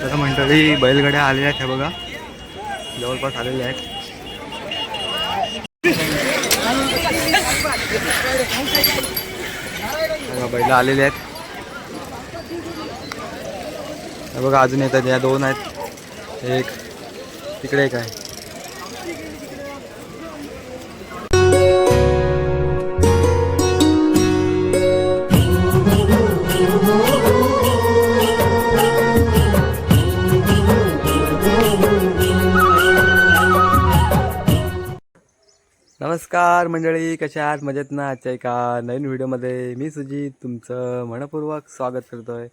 तर मंडळी बैलगाड्या आलेल्या आहेत हे बघा. जवळपास आलेल्या आहेत. बघा, बैल आलेले आहेत. हे बघा अजून येतात या दोन आहेत. एक तिकडे एक आहे. नमस्कार मंडळी कशा आहात? मजेत ना आजच्या एका नवीन व्हिडिओमध्ये मी सुजित तुमचं मनपूर्वक स्वागत करतो आहे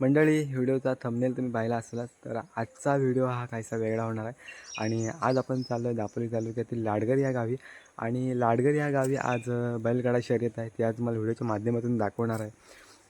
मंडळी व्हिडिओचा थंबनेल तुम्ही पाहिला असलात तर आजचा व्हिडिओ हा काहीसा वेगळा होणार आहे. आणि आज आपण चाललो आहे दापोली तालुक्यातील लाडगर या गावी. आणि लाडगर या गावी आज बैलगाडा शर्यत आहे. ती आज मला व्हिडिओच्या माध्यमातून दाखवणार आहे.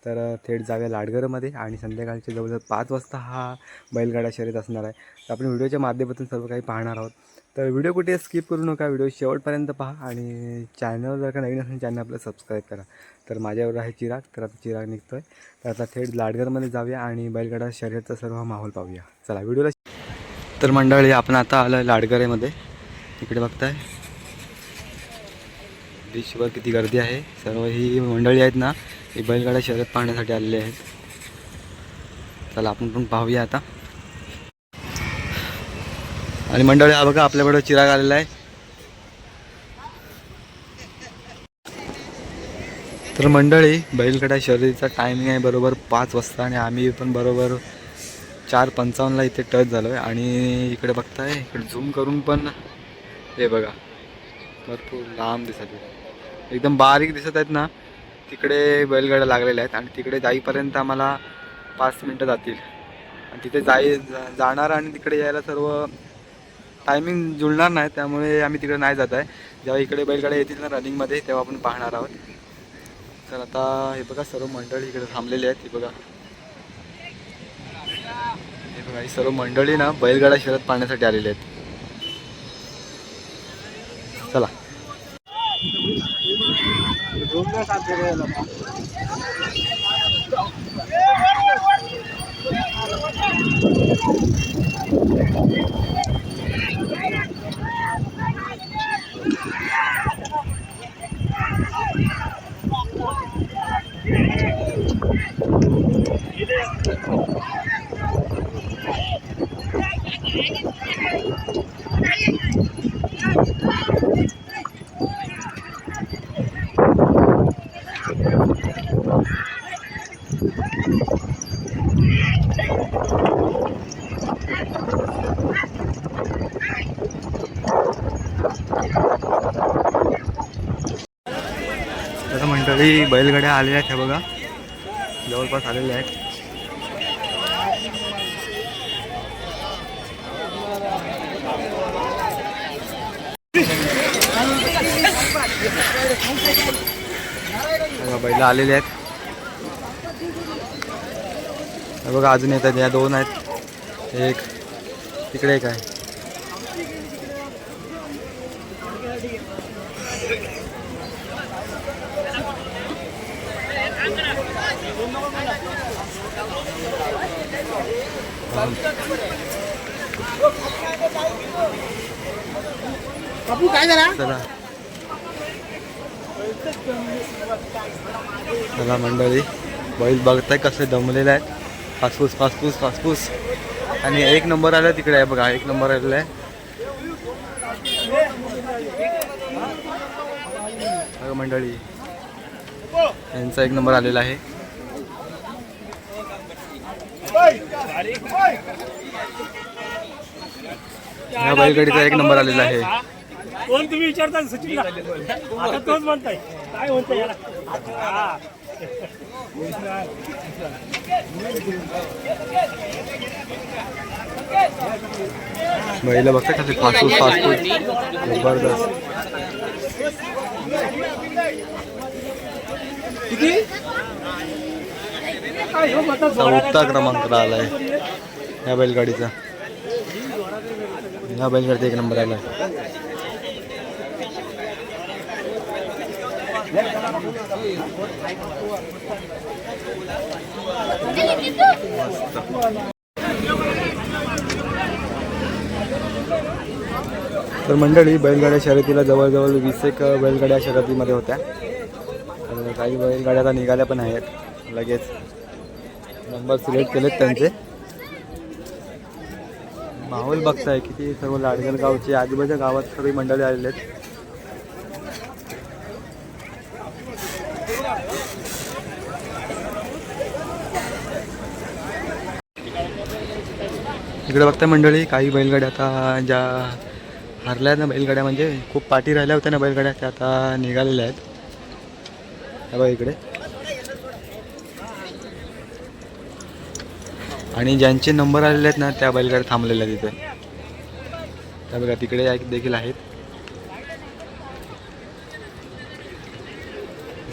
तर थेट जाऊया लाडगरमध्ये आणि संध्याकाळच्या जवळजवळ पाच वाजता हा बैलगाडा शर्यत असणार आहे. तर आपण व्हिडिओच्या माध्यमातून सर्व काही पाहणार आहोत. तर व्हिडिओ कुठे स्किप करू नका व्हिडिओ शेवटपर्यंत पहा आणि चॅनल जर का नवीन असेल चॅनल आपलं सबस्क्राईब करा. तर माझ्यावर आहे चिराग तर आता चिराग निघतो आहे तर आता थेट लाडगरमध्ये जाऊया आणि बैलगाडा शर्यतचा सर्व माहोल पाहूया. चला व्हिडिओला तर मंडळी आपण आता आलं लाडगरेमध्ये. इकडे बघताय. बीचवर किती गर्दी आहे. सर्व ही मंडळी आहेत ना ही बैलगाडा शर्यत पाहण्यासाठी आलेली आहेत. चला आपण पण पाहूया आता. आणि मंडळी हा बघा आपल्याकडे चिराग आलेला आहे. तर मंडळी बैलगाडा शर्यतीचा टायमिंग आहे बरोबर पाच वाजता आणि आम्ही पण बरोबर चार पंचावन्नला इथे टच झालो आहे आणि इकडे बघताय इकडे झूम करून पण हे बघा भरपूर लांब दिसत आहे. एकदम बारीक दिसत आहेत ना तिकडे बैलगाड्या लागलेल्या आहेत आणि तिकडे जाईपर्यंत आम्हाला पाच मिनटं जातील. आणि तिथे जाई जा- जाणार आणि तिकडे यायला सर्व टायमिंग जुळणार नाही त्यामुळे आम्ही तिकडे नाही जात आहे. जेव्हा इकडे बैलगाड्या येतील ना रनिंगमध्ये तेव्हा आपण पाहणार आहोत. तर आता हे बघा सर्व मंडळी इकडे थांबलेले आहेत. हे बघा. हे बघा ही सर्व मंडळी ना बैलगाडा शहरात पाहण्यासाठी आलेले आहेत. चला. आता की बैलगाड्या आलेल्या आहेत बघा. जवळपास आलेल्या आहेत. बघा बैल आलेले आहेत. बघा अजून येत आहेत. या दोन आहेत. एक. तिकडे एक आहे. बापू काय झाला? चला मंडळी बैल बघताय कसे दमलेले आहेत. फासफूस फासफूस फासफूस. आणि एक नंबर आला तिकडे आहे बघा एक नंबर आलेला आहे. मंडळी यांचा एक नंबर आलेला आहे. ह्या बैलगाडीचा एक नंबर आलेला आहे. कोण तुम्ही विचारता सचिन आता तोच म्हणताय. काय याला? हा. बैल बघता कसे फास्ट फास्ट जबरदस्त. काय हो म्हणतात चौथा क्रमांक आलाय ह्या बैलगाडीचा. ह्या बैलगाडीचा एक नंबर आलाय. तर मंडळी बैलगाड्या शर्यतीला जवळजवळ वीस एक बैलगाड्या शर्यतीमध्ये होत्या. तर काही बैलगाड्या आता निघाल्या पण आहेत. लगेच नंबर सिलेक्ट केलेत त्यांचे. माहोल बघताय किती सर्व लाडगल गावचे आजूबाजूच्या गावात सर्व मंडळी आलेले आहेत. इकडे बघताय मंडळी काही बैलगाड्या आता ज्या हरल्या आहेत ना बैलगाड्या म्हणजे खूप पाठी राहिल्या होत्या ना बैलगाड्या त्या आता निघालेल्या आहेत. बघा इकडे. आणि ज्यांचे नंबर आलेले आहेत ना त्या बैलगाड्या थांबलेल्या आहेत तिथे त्या बघा तिकडे एक देखील आहेत.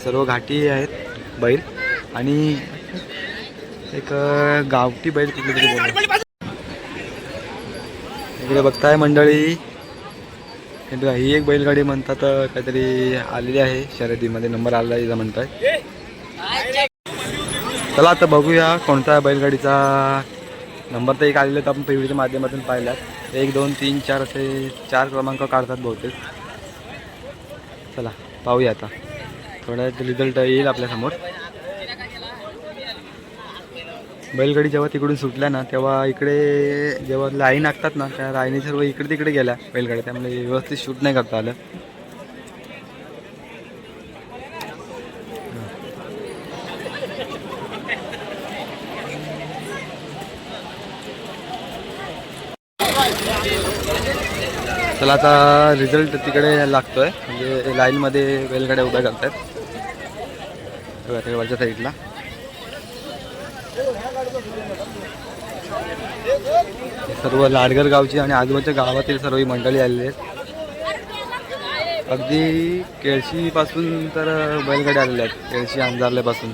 सर्व घाटी आहेत बैल. आणि एक गावठी बैल तिकडे तरी इकडे बघताय मंडळी. हे ही एक बैलगाडी म्हणतात काहीतरी आलेली आहे. शर्यतीमध्ये नंबर आलेला आहे म्हणताय. चला आता बघूया कोणता बैलगाडीचा नंबर तर एक आलेला तर आपण पीव्हीच्या माध्यमातून पाहिल्यात एक दोन तीन चार असे चार क्रमांक काढतात बहुतेक. चला पाहूया आता. थोड्या रिझल्ट येईल आपल्यासमोर. बैलगाडी जेव्हा तिकडून सुटल्या ना तेव्हा इकडे जेव्हा लाईन आखतात ना त्या लाईनी सर्व इकडे तिकडे गेल्या बैलगाड्या. त्यामुळे व्यवस्थित शूट नाही करता आलं. चला आता रिझल्ट तिकडे लागतोय. म्हणजे लाईनमध्ये बैलगाड्या उभ्या करतात वरच्या साईडला सर्व लाडगर गावची आणि आजूबाजूच्या गावातील सर्व ही मंडळी आलेली आहेत. अगदी केळशीपासून तर बैलगाड्या आलेल्या आहेत केळशी अंजारल्यापासून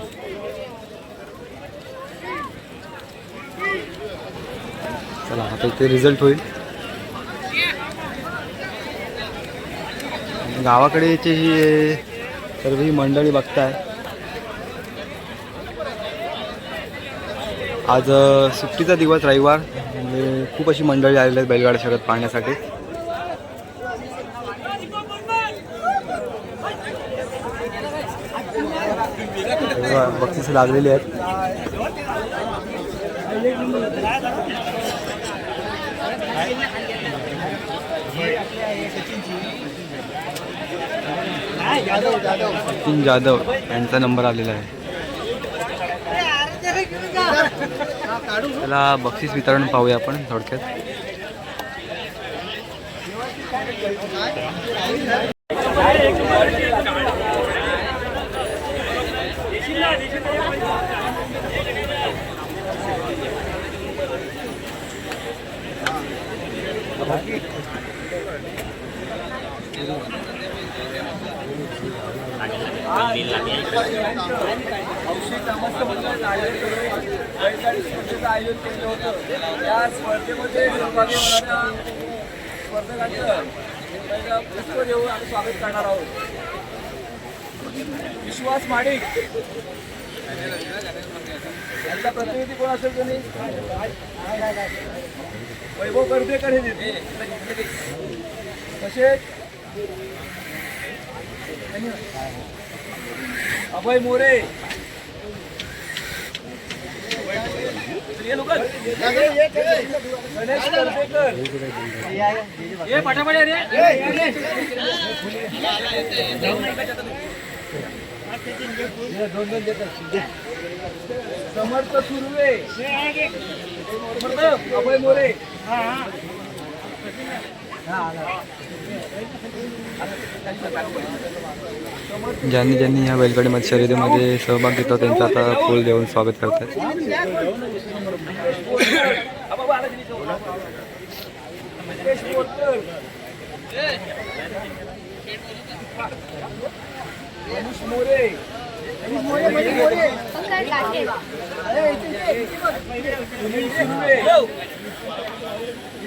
चला आता इथे रिझल्ट होईल. गावाकडेची ही सर्व ही मंडळी बघताय. आज सुट्टीचा दिवस रविवार. म्हणजे खूप अशी मंडळी आलेली आहेत बैलगाड्या शर्यत पाहण्यासाठी. बक्षीस लागलेली आहेत. सचिन जाधव यांचा नंबर आलेला आहे. त्याला बक्षीस वितरण पाहूया आपण थोडक्यात. बैलगाडी स्पर्धेचं आयोजन केलं होतं. त्या स्पर्धेमध्ये सहभागी होणाऱ्या स्पर्धकांचं पुष्प देऊन आम्ही स्वागत करणार आहोत. विश्वास माडिक यांचा प्रतिनिधी कोण असेल कोणी वैभव कर्वेकर हे देते तसेच अभय मोरे. ये पटापट गणेश दोन दोन समर्थ सुर्वे. समर्थ अभय मोरे. ज्यांनी ज्यांनी या बैलगाडीमध्ये शर्यतीमध्ये सहभाग घेतला त्यांचा आता फुल देऊन स्वागत करतात.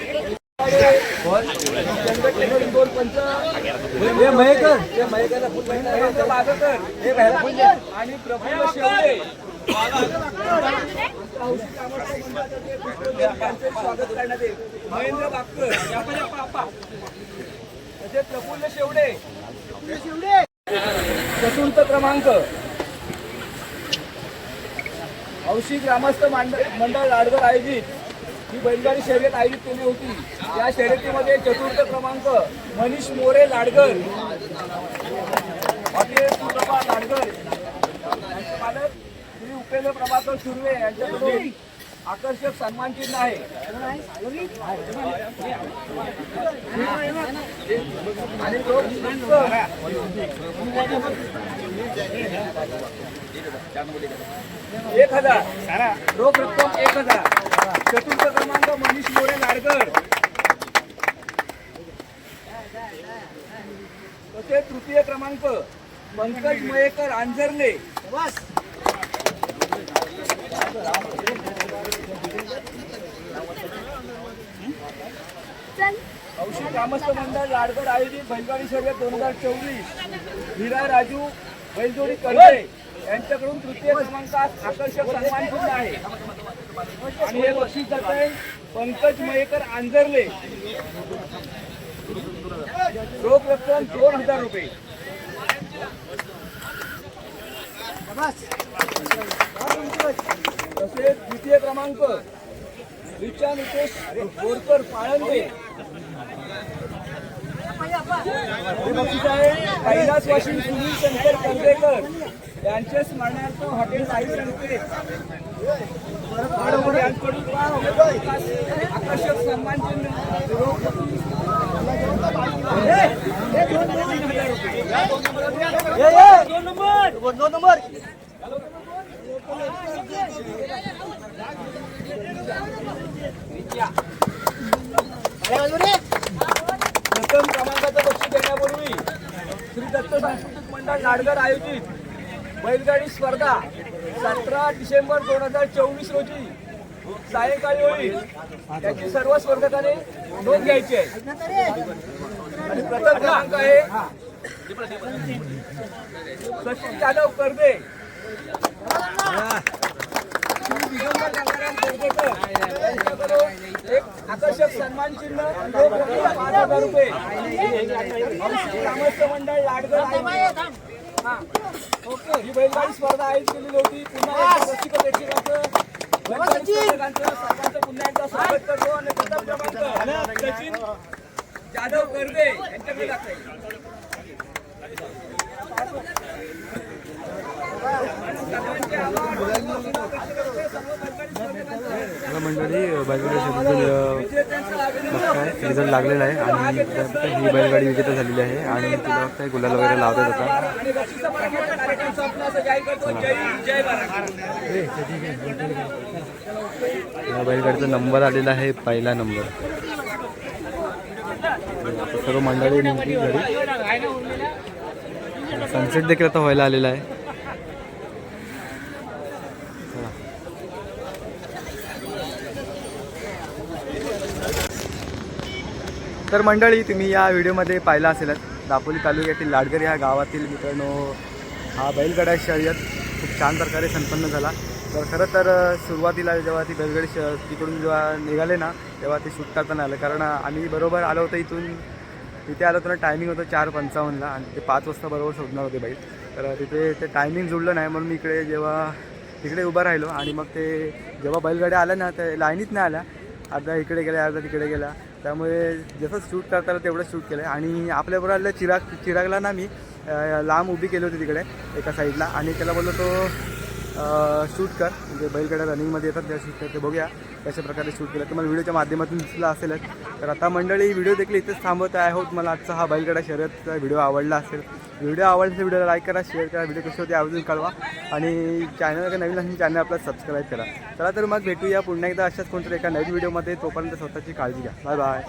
मनीष आणि प्रफुल्ल शेवळे स्वागत करण्यात येईल महेंद्र तसेच प्रफुल्ल शेवडे चतुर्थ क्रमांक औशी ग्रामस्थ मंडळ लाडगर आयोजित ही बैलगाडी शर्यत आयोजित केली होती. या शर्यतीमध्ये चतुर्थ क्रमांक मनीष मोरे लाडगर. हॉटेल सुप्रभा लाडगर. यांचे मालक श्री उपेंद्र प्रभाकर सुर्वे यांच्याकडून आकर्षक सन्मान चिन्ह आहे. आणि तो एक हजार. रोख रक्कम एक हजार. चतुर्थ क्रमांक मनीष मोरे लाडकर तसेच तृतीय क्रमांक पंकज मयेकर आंजर्ले औषध ग्रामस्थ मंडळ लाडगड आयोजित बैलगाडी शर्यत दोन हजार चोवीस. हिरा राजू बैलजोडी करते यांच्याकडून तृतीय क्रमांकात आकर्षक सन्मान सुद्धा आहे. आणि हे बक्षीस जात आहे पंकज मयेकर आंजरले. रोख रक्कम दोन हजार रुपये. तसेच द्वितीय क्रमांक रिचा नितेश बोरकर पाळंदे. हे वाशिम सुनील शंकर कर्वेकर यांच्या स्मरणार्थ हॉटेल साई संकेत आकर्षक सन्मान चिन्ह दोन नंबर. दोन नंबर प्रथम क्रमांकाचं बक्षीस देण्यापूर्वी श्री दत्त सांस्कृतिक मंडळ नाडगर आयोजित. बैलगाडी स्पर्धा सतरा डिसेंबर दोन हजार चोवीस रोजी. सायंकाळी होईल त्याची सर्व स्पर्धकाने नोंद घ्यायची आहे. आणि प्रथम क्रमांक आहे सचिन जाधव कर्दे दिगंबर गंगाराम कर्देकर यांच्याकडून एक आकर्षक सन्मान चिन्ह रोख रक्कम पाच हजार रुपये औषधी ग्रामस्थ मंडळ. हा. ओके ही बैलगाडी स्पर्धा आयोजित केलेली होती पुन्हा एकदा रसिक प्रेक्षकांचं बैलगाडी स्पर्धकांचं सर्वांचं पुन्हा एकदा स्वागत करतो आणि प्रथम क्रमांक सचिन जाधव कर्दे यांच्याकडे. मला मंडळी बैलगाडी शर्यतीचं रिझल्ट लागलेला आहे आणि ही बैलगाडी विजेता झालेली आहे आणि तिला काही गुलाल वगैरे लावतात आता. या बैलगाडीचा नंबर आलेला आहे पहिला नंबर. सर्व मंडळी घरी. सनसेट देखील आता व्हायला आलेला आहे. तर मंडळी तुम्ही या व्हिडिओमध्ये पाहिला असेलच दापोली तालुक्यातील लाडगर या गावातील मित्रांनो हा बैलगाडा शर्यत खूप छान प्रकारे संपन्न झाला. तर खरं तर सुरुवातीला जेव्हा ती बैलगाडी श तिकडून जेव्हा निघाले ना तेव्हा ते शूट करताना नाही आलं. कारण आम्ही बरोबर आलो होतो इथून तिथे आलो होतो ना टायमिंग होतं चार पंचावन्नला आणि ते पाच वाजता बरोबर शोधणार होते बैल. तर तिथे ते टायमिंग जुळलं नाही म्हणून मी इकडे जेव्हा तिकडे उभा राहिलो आणि मग ते जेव्हा बैलगाड्या आल्या ना ते लाईनीत नाही आल्या अर्धा इकडे गेल्या अर्धा तिकडे गेला. त्यामुळे जसं शूट करता आलं तेवढं शूट केलं आणि आपल्याबरोबर आलेल्या चिराग चिरागला ना मी लांब उभी केली होती तिकडे एका साईडला. आणि त्याला बोललो तो शूट कर. म्हणजे बैलगाड्या रनिंगमध्ये येतात त्या शूट कर ते बघूया कशा प्रकारे शूट केलं. तुम्हाला व्हिडिओच्या माध्यमातून दिसला असेलच. तर आता मंडळी व्हिडिओ देखील इथेच थांबवत आहे. आहोत मला आजचा हा बैलगाडा शर्यतचा व्हिडिओ आवडला असेल व्हिडिओ आवडला तर व्हिडिओला लाईक करा शेअर करा व्हिडिओ कसे होते आवर्जून कळवा. आणि चॅनल नवीन असेल चॅनल आपला सबस्क्राईब करा. चला तर मग भेटूया पुन्हा एकदा अशाच कोणतरी एका नवीन व्हिडिओमध्ये. तोपर्यंत स्वतःची काळजी घ्या. Bye bye